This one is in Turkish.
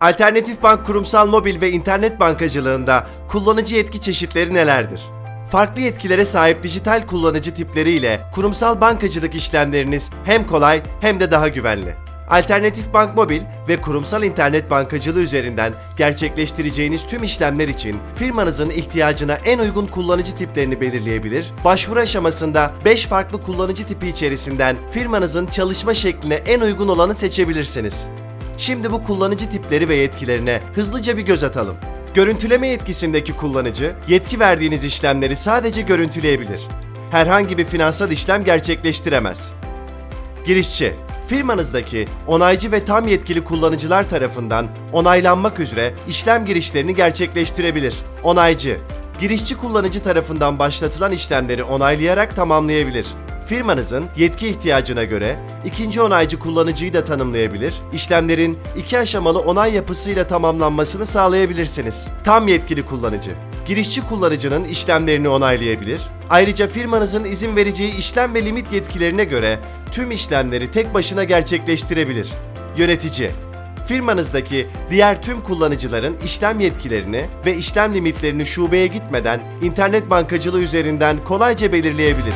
Alternatif Bank kurumsal mobil ve internet bankacılığında kullanıcı yetki çeşitleri nelerdir? Farklı yetkilere sahip dijital kullanıcı tipleriyle kurumsal bankacılık işlemleriniz hem kolay hem de daha güvenli. Alternatif Bank Mobil ve kurumsal internet bankacılığı üzerinden gerçekleştireceğiniz tüm işlemler için firmanızın ihtiyacına en uygun kullanıcı tiplerini belirleyebilir, başvuru aşamasında 5 farklı kullanıcı tipi içerisinden firmanızın çalışma şekline en uygun olanı seçebilirsiniz. Şimdi bu kullanıcı tipleri ve yetkilerine hızlıca bir göz atalım. Görüntüleme yetkisindeki kullanıcı, yetki verdiğiniz işlemleri sadece görüntüleyebilir. Herhangi bir finansal işlem gerçekleştiremez. Girişçi, firmanızdaki onaycı ve tam yetkili kullanıcılar tarafından onaylanmak üzere işlem girişlerini gerçekleştirebilir. Onaycı, girişçi kullanıcı tarafından başlatılan işlemleri onaylayarak tamamlayabilir. Firmanızın yetki ihtiyacına göre ikinci onaycı kullanıcıyı da tanımlayabilir, işlemlerin iki aşamalı onay yapısıyla tamamlanmasını sağlayabilirsiniz. Tam yetkili kullanıcı, girişçi kullanıcının işlemlerini onaylayabilir, ayrıca firmanızın izin vereceği işlem ve limit yetkilerine göre tüm işlemleri tek başına gerçekleştirebilir. Yönetici, firmanızdaki diğer tüm kullanıcıların işlem yetkilerini ve işlem limitlerini şubeye gitmeden internet bankacılığı üzerinden kolayca belirleyebilir.